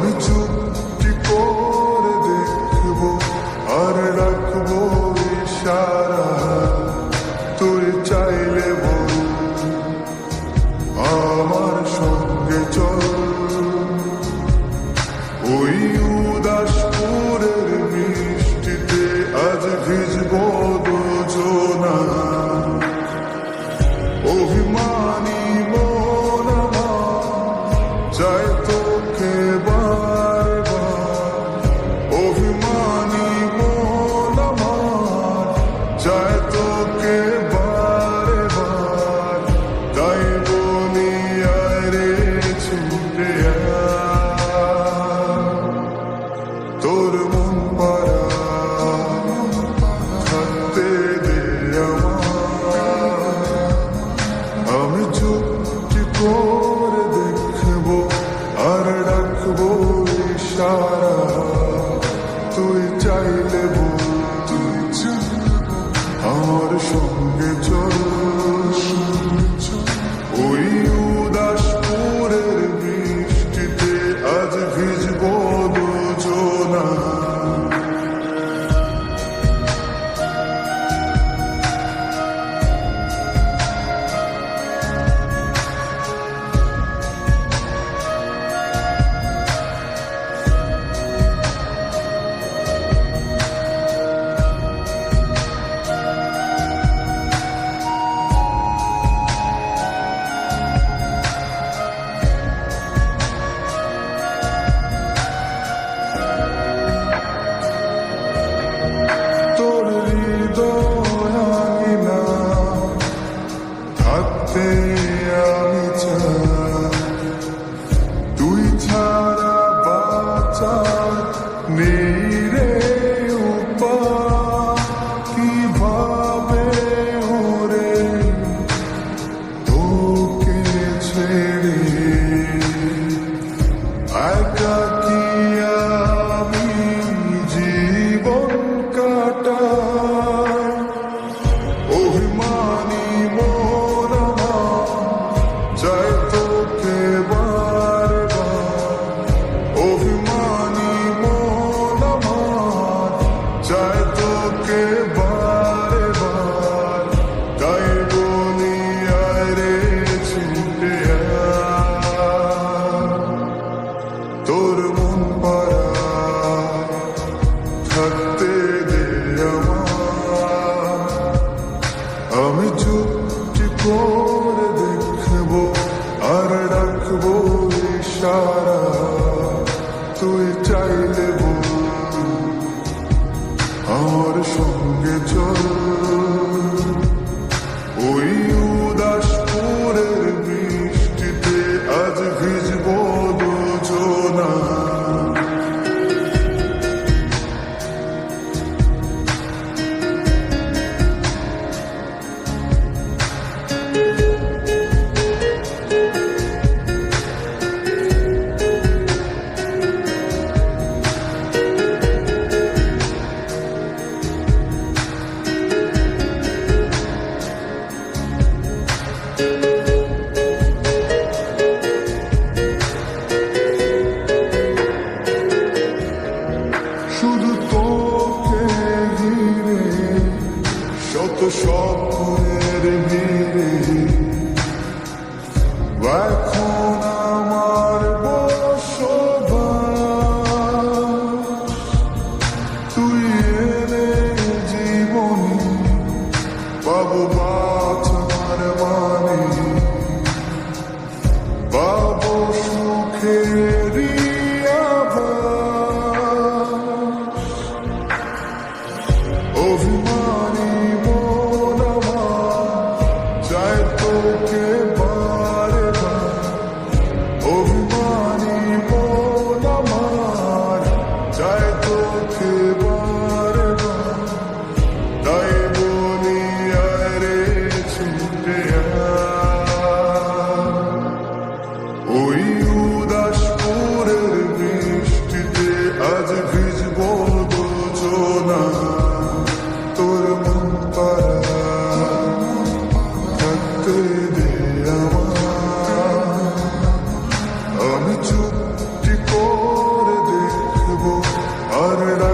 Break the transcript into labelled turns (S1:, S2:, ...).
S1: আমি চুপটি করে দেখব আর রাখ সঙ্গে চল আমার সঙ্গে চল। ওই Raccoon. আর রাখব